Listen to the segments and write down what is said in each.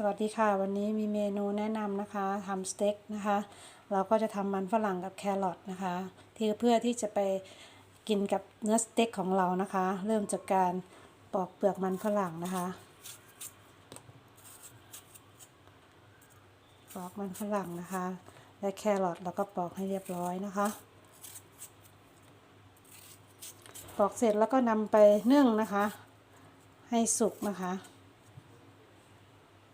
สวัสดีค่ะวันนี้มีเมนูแนะนำนะคะทำสเต็กนะคะ เราก็จะทำมันฝรั่งกับแครอทนะคะที่เพื่อที่จะไปกินกับเนื้อสเต็กของเรานะคะ เริ่มจากการปอกเปลือกมันฝรั่งนะคะปอกมันฝรั่งนะคะ และแครอทเราก็ปอกให้เรียบร้อยนะคะ ปอกเสร็จแล้วก็นำไปนึ่งนะคะ ให้สุกนะคะ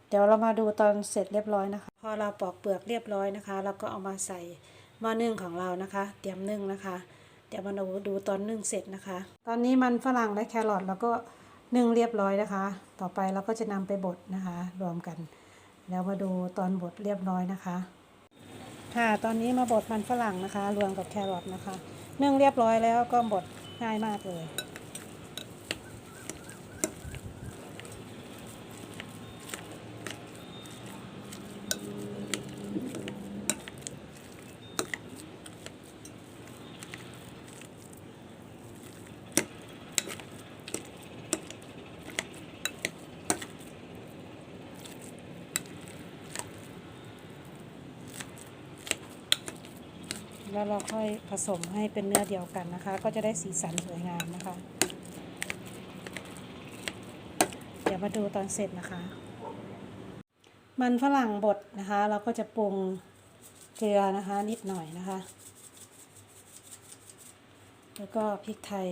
เดี๋ยวเรามาดูตอนเสร็จเรียบร้อยนะคะ พอเราปอกเปลือกเรียบร้อยนะคะ เราก็เอามาใส่หม้อนึ่งของเรานะคะ เตรียมนึ่งนะคะ เดี๋ยวมาดูดูตอนนึ่งเสร็จนะคะ ตอนนี้มันฝรั่งและแครอทเราก็นึ่งเรียบร้อยนะคะ ต่อไปเราก็จะนำไปบดนะคะ รวมกัน แล้วมาดูตอนบดเรียบร้อยนะคะ ค่ะ ตอนนี้มาบดมันฝรั่งนะคะ รวมกับแครอทนะคะ นึ่งเรียบร้อยแล้วก็บดง่ายมากเลย แล้วเราค่อยผสมให้เป็นเนื้อเดียวกันนะคะ ก็จะได้สีสันสวยงามนะคะ เดี๋ยวมาดูตอนเสร็จนะคะ มันฝรั่งบดนะคะ เราก็จะปรุงเกลือนะคะนิดหน่อยนะคะ แล้วก็พริกไทย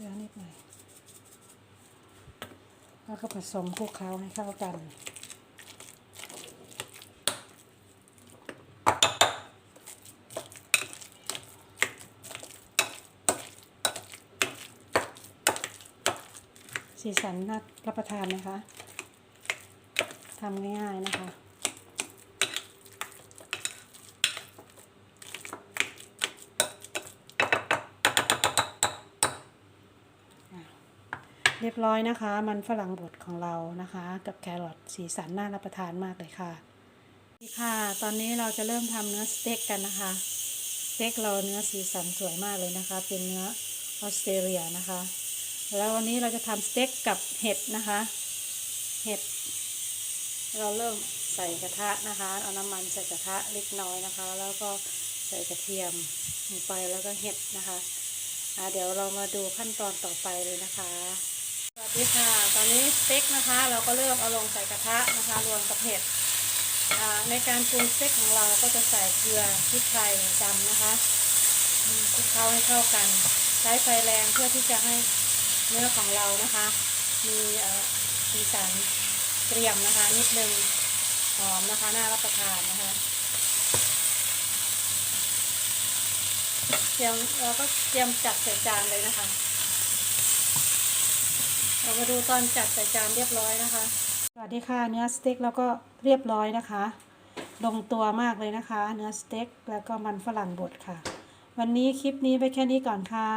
เกลือนิดหน่อยแล้วก็ผสมคลุกเคล้าให้เข้ากัน สีสันน่ารับประทานนะคะทำง่ายๆนะคะ เรียบร้อยนะคะ มันฝรั่งบดของเรานะคะ กับแครอทสีสันน่ารับประทานมากเลยค่ะนี่ค่ะ ตอนนี้เราจะเริ่มทำเนื้อสเต็กกันนะคะสเต็กเราเนื้อสีสันสวยมากเลยนะคะ เป็นเนื้อออสเตรเลียนะคะ แล้ววันนี้เราจะทำสเต็กกับเห็ดนะคะ เห็ด เราเริ่มใส่กระทะนะคะ เอาน้ำมันใส่กระทะเล็กน้อยนะคะ แล้วก็ใส่กระเทียมลงไปแล้วก็เห็ดนะคะอ่าเดี๋ยวเรามาดูขั้นตอนต่อไปเลยนะคะ สวัสดีค่ะ ตอนนี้สเต็กนะคะ เราก็เริ่มเอาลงใส่กระทะนะคะรวมกับเห็ดอ่าในการปรุงสเต็กของเราก็จะใส่เกลือพริกไทยดำนะคะคลุกเคล้าให้เข้ากัน ใช้ไฟแรงเพื่อที่จะให้เนื้อของเรานะคะ มีอ่อสีสันเกรียมนะคะ นิดนึงหอมนะคะน่ารับประทานนะคะเตรียมเราก็เตรียมจัดใส่จานเลยนะคะ เรามาดูตอนจัดใส่จานเรียบร้อยนะคะ สวัสดีค่ะเนื้อสเต็กแล้วก็เรียบร้อยนะคะ ลงตัวมากเลยนะคะ เนื้อสเต็กแล้วก็มันฝรั่งบดค่ะ วันนี้คลิปนี้ไปแค่นี้ก่อนค่ะ